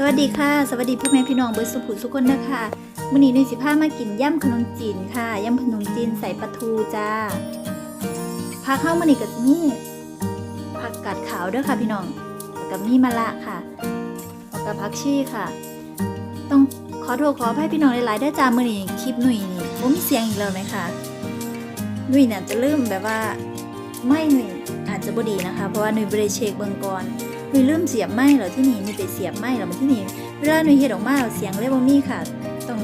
สวัสดีค่ะสวัสดีพ่อแม่พี่น้องเบิร์สุขุมสุขคนนะคะมื้อนี้ในสิพามากินย่ำขนมจีนค่ะย่ำขนมจีนใส่ปลาทูจ้าผักเข้ามื้อนี้ก็มีผักกาดขาวด้วยค่ะพี่น้องแล้วก็มีมะละค่ะแล้วก็ผักชีค่ะ ต้องขอโทษขออภัยพี่น้องหลายๆได้จ้ามื้อนี้คลิปหนุ่ยนี่บ่มีเสียงอีกแล้วไหมคะหนุ่ยเนี่ยจะเริ่มแบบว่าไม่หนุ่ยอาจจะบ่ดีนะคะ เพราะว่าหนุ่ยบ่ได้เช็คเบิ่งก่อน หนุ่ลืมเสียบไม้เหรอที่นี่มีแต่เสียบไม้เหรอมาที่นี่เวลาหนุ่ยเฮ็ดออกมาเสียงเลยบ่มีค่ะ ต้อง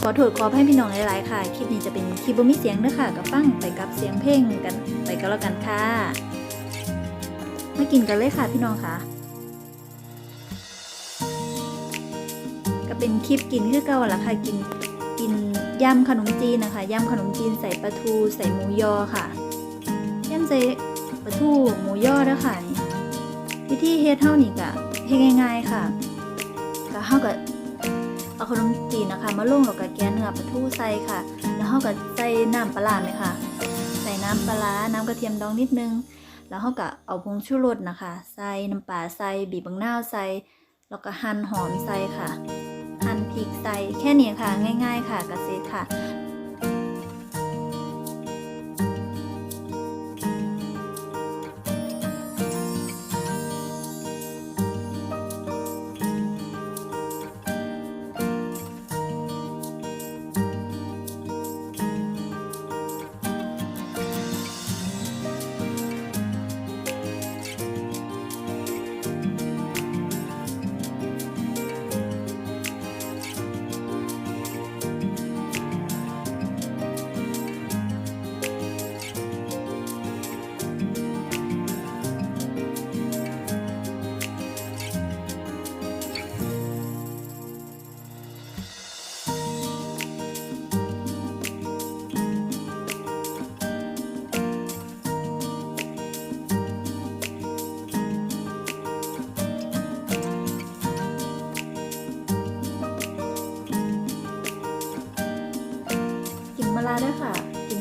ขอโทษขออภัยพี่น้องหลายๆค่ะ คลิปนี้จะเป็นคลิปบ่มีเสียงเด้อค่ะก็ฟังไปกับเสียงเพลงกันไปก็แล้วกันค่ะมากินกันเลยค่ะพี่น้องค่ะ ก็เป็นคลิปกินคือเก่าละค่ะกินกินยำขนมจีนนะคะยำขนมจีนใส่ปลาทูใส่หมูยอค่ะยำใส่ปลาทูหมูยอเด้อค่ะ วิธีเฮ็ดเท่านี้ก็เฮ็ดง่ายๆค่ะก็เฮาก็เอาขนมจีนนะคะ มาลงแล้วก็แกะเนื้อปลาทูใส่ค่ะ แล้วเฮาก็ใส่น้ำปลาร้าไหมค่ะ ใส่น้ำปลาร้าน้ำกระเทียมดองนิดนึง แล้วเฮาก็เอาผงชูรสนะคะ ใส่น้ำปลาใส่บีบบังนาวใส่แล้วก็หั่นหอมใส่ค่ะ หั่นพริกใส่แค่นี้ค่ะ ง่าย ๆ ค่ะกระเซ็ตค่ะ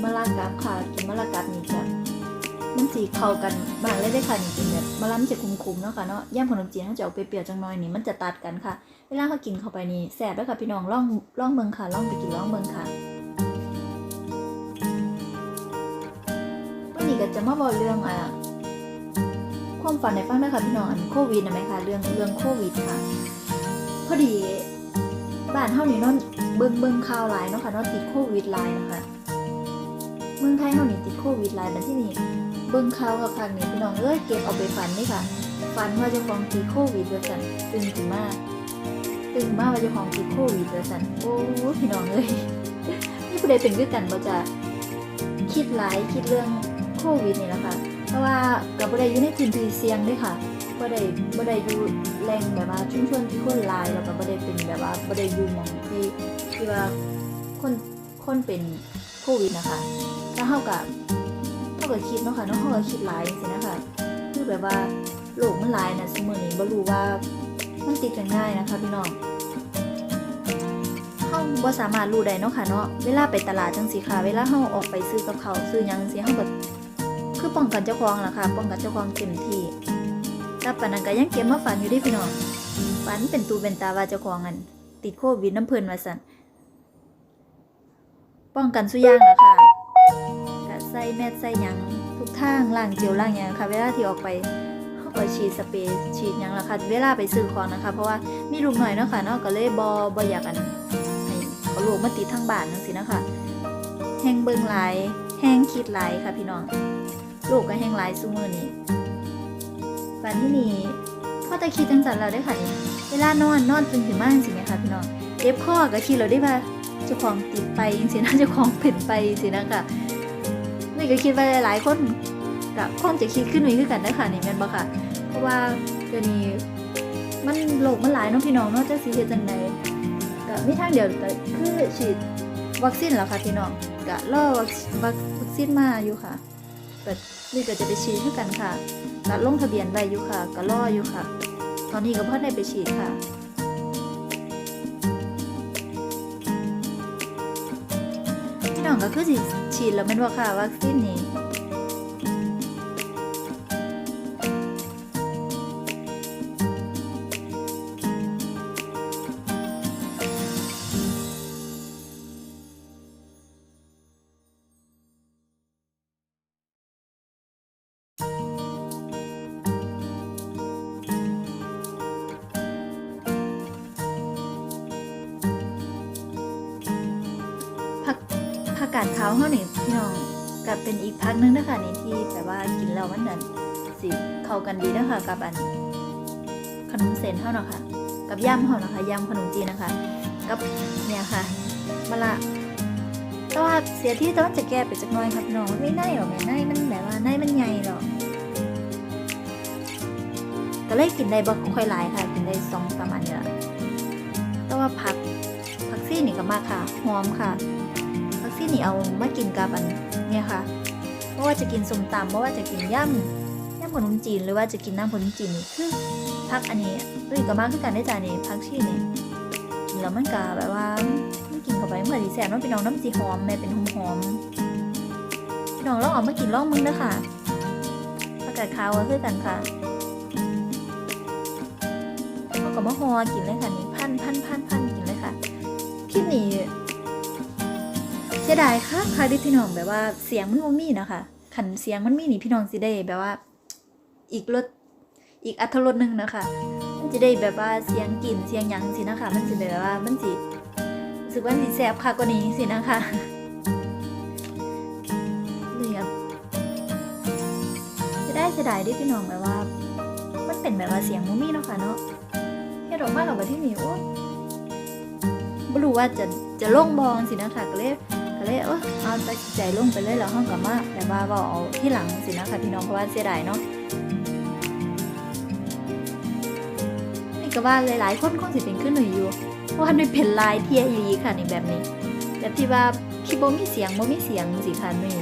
มะระกับค่ะ กินมะระกับนี่จะมันสีเข้ากันมากเลยได้ค่ะนี่กินแบบมะระมันจะคุ้มๆเนาะค่ะเนาะย่ำขนมจีนเขาจะเอาเปรี้ยวๆจังน่อยนี่มันจะตัดกันค่ะ เวลาเขากินเข้าไปนี่แสบด้วยค่ะพี่น้องล่องล่องเมืองค่ะล่องไปกินล่องเมืองค่ะวันนี้ก็จะมาบอกเรื่องอะความฝันในฟังด้ค่ะพี่น้องอันโควิดนะไหมคะเรื่องเรื่องโควิดค่ะพอดีบ้านเฮานี่เนาะเบิ่งเบิ่งข่าวหลายเนาะค่ะเนาะติดโควิดหลายนะคะ เมืองไทยเฮานี่ติดโควิดหลายบัดที่นี่เบิ่งข่าวกับครั้งนี้พี่น้องเอ้ยเก็บเอาไปฝันนี่ค่ะฝันว่าเจ้าของติดโควิดว่าซั่นตื่นขึ้นมาตื่นมาว่าเจ้าของติดโควิดว่าซั่นโอ้พี่น้องเอ้ยนี่ผู้ใดเป็นคือกันบ่จะคิดหลายคิดเรื่องโควิดนี่แหละค่ะเพราะว่าก็บ่ได้อยู่ในพื้นที่เสี่ยงด้วยค่ะบ่ได้บ่ได้อยู่แหล่งแบบว่าชุมชนที่คนหลายแล้วก็บ่ได้เป็นแบบว่าบ่ได้อยู่หม่องที่ที่ว่าคนคนเป็นโควิดนะคะ แล้วเฮาก็เฮาก็คิดเนาะค่ะเนาะเฮาก็คิดหลายจังซี่นะคะคือแบบว่าโลกมันหลายนะซุมื้อนี้บ่รู้ว่ามันติดกันง่ายนะคะพี่น้องเฮาบ่สามารถรู้ได้เนาะค่ะเนาะ เวลาไปตลาดจังซี่ค่ะ เวลาเฮาออกไปซื้อกับเขาซื้อหยังจังซี่เฮาก็คือป้องกันเจ้าของล่ะค่ะ ป้องกันเจ้าของเต็มที่กับปานนั้นก็ยังเก็บมาฝันอยู่ดิพี่น้อง ฝันเป็นตูเป็นตาว่าเจ้าของอันติดโควิดน้ำเพิ่นว่าซั่นป้องกันสุอย่างล่ะค่ะ ส่แมสใส่หยังทุกทางล้างเจลล้างหยังค่ะเวลาที่ออกไปเฮาก็ฉีดสเปรย์ฉีดหยังล่ะค่ะเวลาไปซื้อของนะคะ เพราะว่ามีลูกหน่อยเนาะค่ะเนาะก็เลยบ่บ่อยากอันให้เอาลูกมาติดทางบ้านจังซี่นะคะแฮงเบิ่งหลายแฮงคิดหลายค่ะพี่น้องลูกก็แฮงหลายซุมื้อนี้ฝันที่นี่พ่อตะคิดจังสันเราได้อค่ะนี่เวลานอนนอนตื่นขึ้นมาจังสิไหมคะพี่น้องเจ็บคอก็คิดเราได้ว่าเจ้าของติดไปจังสินะเจ้าของเป็นไปจังสินะคะ นี่ก็คิดว่าหลายๆคนก็คงจะคิดขึ้นไว้คือกันนะค่ะนี่แม่นบ่ค่ะ เพราะว่าเดี๋ยวนี้มันโลกมันหลายเนาะพี่น้องเนาะจักสิเฮ็ดจังไดก็มีทางเดียวก็คือฉีดวัคซีนแล้วค่ะพี่น้องก็รอวัควัคซีนมาอยู่ค่ะก็นี่ก็จะไปฉีดคือกันค่ะก็ลงทะเบียนไว้อยู่ค่ะ ก็รออยู่ค่ะ ตอนนี้ก็เพิ่งได้ไปฉีดค่ะ น้องก็คือสิฉีดแล้วม่นว่าค่ะวัคซีนนี้ กาดขาวเฮานี่พี่น้องก็เป็นอีกพักหนึงนะคะนี่ที่แบบว่ากินแล้วมันนั่นสิเข้ากันดีนะคะกับอันขนมเส้นเฮาเนาะค่ะ กับย่ำเฮานะคะย่ำขนมจีนนะคะ กับเนี่ยค่ะมะละแต่ว่าเสียที่ต่ว่าจะแก้ไปจักน้อยครับน้องไม่ได้หรอกแม่ในมันแบบว่าในมันใหญ่หรอกก็เลยกินได้บ่ค่อยหลายค่ะ กินได้สองประมาณนี้ละแต่ว่าผักผักซี่นี่ก็มากค่ะหอมค่ะ นี่เอามากินกับอันเนี่ยค่ะไม่ว่าจะกินส้มตำไม่ว่าจะกินย่ำย่ำขนมจีนหรือว่าจะกินน้ำขนมจีนคือผักอันนี้เอ้ยก็มากคือกันได้จ้านี่ผักชีนี่กินแล้วมันก็แบบว่าไมันกินเข้าไปมันก็สิแซ่บเนาะพี่น้องน้ำจีหอมแม่เป็นหอมหอมพี่น้องลองเอามากินลองมึงเด้อค่ะผักกาดขาวก็คือกันค่ะเขาก็มาหอกินเลยค่ะนี่พันพันพันพันกินเลยค่ะคลิปนี้ สียดายค่ะค่ะที่พี่น้องแบบว่าเสียงมันบ่มีนะคะขันเสียงมันมีนี่พี่น้องสิได้แบบว่า อีกรสอีกอัตรสหนึ่งนะคะมันจะได้แบบว่าเสียงกลิ่นเสียงหยังสินะคะ มันจะแบบว่ามันสิรู้สึกว่ามันสิแซ่บค่ะกว่านี้สินะคะเลยครับจะได้เสียดายที่พี่น้องแบบว่า มันเป็นแบบว่าเสียงบ่มีเนาะค่ะเนาะเฮ็ดออกมาแล้วก็ที่นี่โอ้บ่รู้ว่าจะจะลงบองสินะคะก็เลยก เลยเออเอาตัดใจลงไปเลยแล้วห้องกับมาแต่ว่าบอเอาที่หลังสินะคะพี่น้องเพราะว่าเสียดายเนาะนี่ก็ว่าหลายๆคนคงสิเป็นขึ้นหน่อยอยู่เพราะว่ามันเป็นลายเทียยีค่ะในแบบนี้ แบบที่ว่าคีย์บอมีเสียงบ่มีเสียงสิค่ะนี่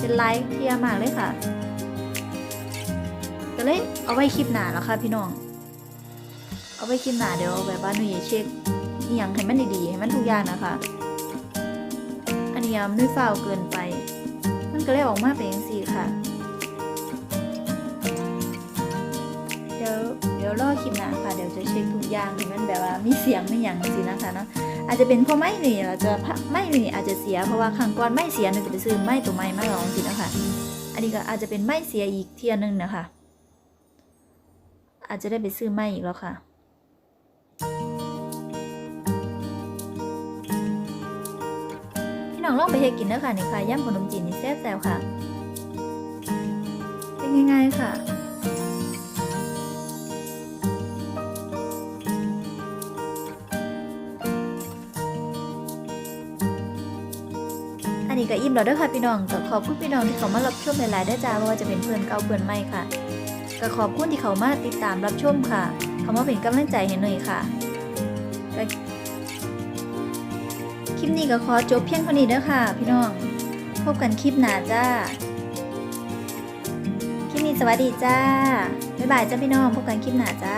เป็นลายเทียมากเลยค่ะก็เลยเอาไว้คลิปหน้าแล้วค่ะพี่น้อง เอาไว้คลิปหน้าเดี๋ยวแบบว่าหนูจะเช็คอหย่างให้มันดีๆให้มันทุกอย่างนะคะ อันนี้มันไม่ฟาวเกินไป มันก็เลยออกมาเป็นอย่างสี่ค่ะ เดี๋ยวเดี๋ยวรอคลิปหน้าค่ะ เดี๋ยวจะเช็คทุกอย่างมันแบบว่ามีเสียงไม่อย่างสินะคะเนาะอาจจะเป็นเพราะไม่นี่เราจะพะไม่นี่อาจจะเสียเพราะว่าครั้งก่อนไม่เสียหนึ่งไปซื้อไม่ตัวไม่มาลองสินะคะอันนี้ก็อาจจะเป็นไม่เสียอีกเทียหนึงนะคะอาจจะได้ไปซื้อไม่อีกแล้วค่ะ น้องลองไปเฮ็ดกินเด้อค่ะนี่ค่ะย่ำขนมจีนนี่แซ่บๆค่ะ เป็นง่ายๆค่ะอันนี้ก็อิ่มแล้วด้อค่ะพี่น้องก็ขอบคุณพี่น้องที่เขามารับชมหลายๆได้จ้าว่าจะเป็นเพื่อนเก่าเพื่อนใหม่ค่ะก็ขอบคุณที่เขามาติดตามรับชมค่ะ เขามาเป็นกำลังใจให้หน่อยค่ะ ลิปนี้ก็ขอจบเพียงเท่านี้เด้อค่ะ พี่น้อง พบกันคลิปหน้าจ้า คลิปนี้สวัสดีจ้า บ๊ายบายจ้าพี่น้อง พบกันคลิปหน้าจ้า